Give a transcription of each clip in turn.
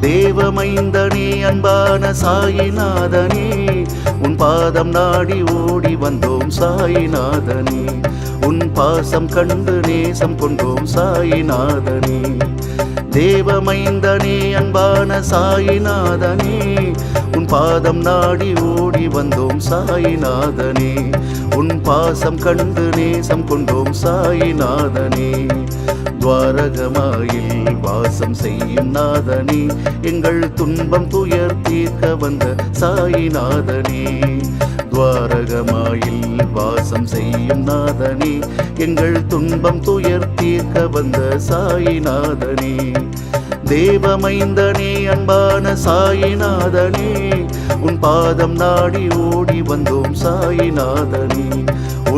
தேவமைந்தனே அன்பான சாயிநாதனே உன் பாதம் நாடி ஓடி வந்தோம் சாயிநாதனே. உன் பாசம் கண்டு நேசம் கொண்டோம் சாயிநாதனே. தேவமைந்தனே அன்பான சாயிநாதனே உன் பாதம் நாடி ஓடி வந்தோம் சாயிநாதனே. உன் பாசம் கண்டு நேசம் கொண்டோம் சாயிநாதனே. துவாரகமாயில் வாசம் செய்யும் நாதனே எங்கள் துன்பம் துயர் தீர்க்க வந்த சாயிநாதனே. துவாரகமாயில் வாசம் செய்யும் நாதனே எங்கள் துன்பம் துயர் தீர்க்க வந்த சாயிநாதனே. தேவமைந்தனே அன்பான சாயிநாதனே உன் பாதம் நாடி ஓடி வந்தோம் சாயிநாதனே.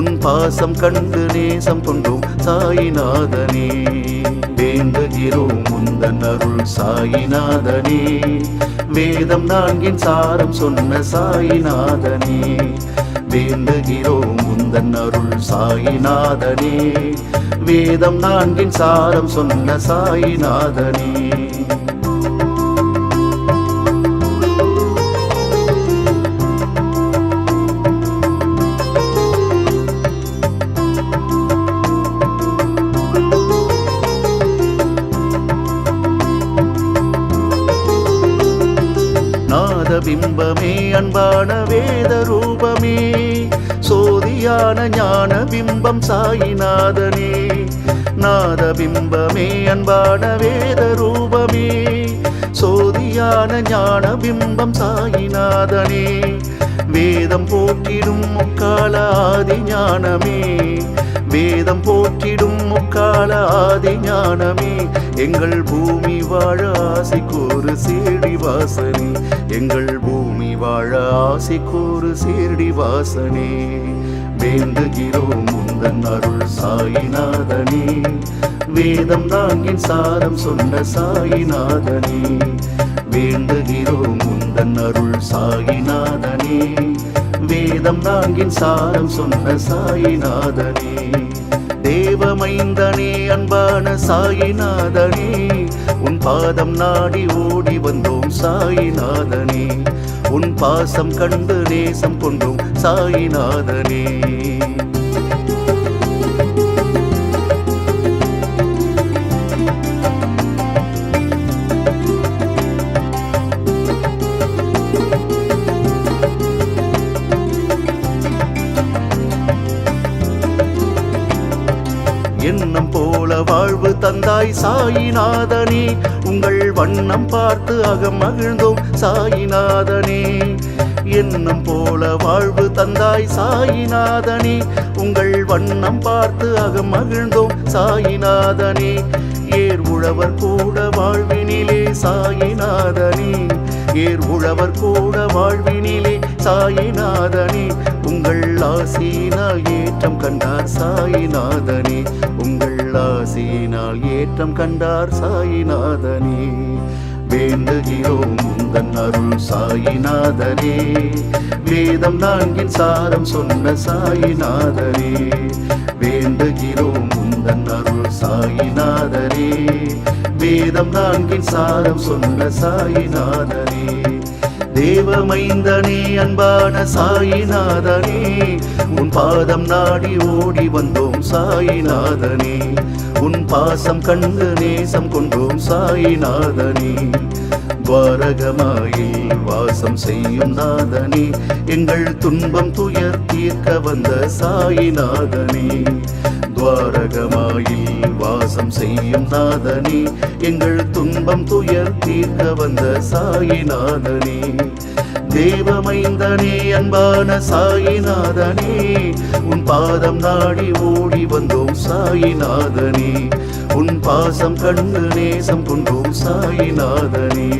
உன் பாசம் கண்டு நேசம் கொண்டோம் சாயிநாதனே. வேண்டுகிறோம் முந்தன் அருள் சாயிநாதனே. வேதம் நான்கின் சாரம் சொன்ன சாயிநாதனே. வேண்டுகிறோம் முந்தன் அருள் சாயிநாதனே. வேதம் நான்கின் சாரம் சொன்ன சாயிநாதனே. பிம்பமே அன்பான வேத ரூபமே சோதியான ஞான பிம்பம் சாயிநாதனே. நாத பிம்பமே அன்பான வேத ரூபமே சோதியான ஞான பிம்பம் சாயிநாதனே. வேதம் போற்றிடும் முக்கால ஆதி ஞானமே வேதம் போற்றிடும் முக்கால ஆதி ஞானமே. எங்கள் பூமி வாழ ஆசை கூறு சீடி வாசனே. எங்கள் பூமி வாழ ஆசை கூறு சீடி வாசனே. வேண்டுகிறோம் உந்தன் அருள் சாயிநாதனே. வேதம் நான்கின் சாரம் சொன்ன சாயிநாதனே. வேண்டுகிறோம் உந்தன் அருள் சாயிநாதனே. வேதம் நான்கின் சாரம் சொன்ன சாயிநாதனே. தேவமைந்தனே அன்பான சாயிநாதனே. உன் பாதம் நாடி ஓடி வந்தோம் சாயிநாதனே. உன் பாசம் கண்டு நேசம் கொண்டோம் சாயிநாதனே. தந்தாய் சாயிநாதனே. உங்கள் வண்ணம் பார்த்து அகம் மகிழ்ந்தோம் சாயிநாதனே. எண்ணம் போல வாழ்வு தந்தாய் சாயிநாதனே. உங்கள் வண்ணம் பார்த்து அகம் மகிழ்ந்தோம் சாயிநாதனே. ஏர் உழவர் கூட வாழ்வினிலே சாயிநாதனே. ஏர் உழவர் கூட வாழ்வினிலே சாயிநாதனே உங்கள் ஆசையினால் ஏற்றம் கண்டார் சாயிநாதனே. உங்கள் ஆசையினால் ஏற்றம் கண்டார் சாயிநாதனே. வேண்டுகிறோம் உந்தன் அருள் சாயிநாதனே. வேதம் நான்கின் சாரம் சொன்ன சாயிநாதனே. வேண்டுகிறோம் உந்தன் அருள் சாயிநாதனே. வேதம் நான்கின் சாரம் சொன்ன சாயிநாதனே. தேவமைந்தனே அன்பான சாயிநாதனே உன் பாதம் நாடி ஓடி வந்தோம் சாயிநாதனே. உன் பாசம் கண்டு நேசம் கொண்டோம் சாயிநாதனே. துவாரகமாயில் வாசம் செய்யும் நாதனே எங்கள் துன்பம் துயர் தீர்க்க வந்த சாயிநாதனே. துவாரகமாயில் வாசம் செய்யும் நாதனே எங்கள் துன்பம் துயர் தீர்க்க வந்த சாயிநாதனே தேவமைந்தனே அன்பான சாயிநாதனே உன் பாதம் நாடி ஓடி வந்தோம் சாயிநாதனே உன் பாசம் கண்டு நேசம் கொண்டோம் சாயிநாதனே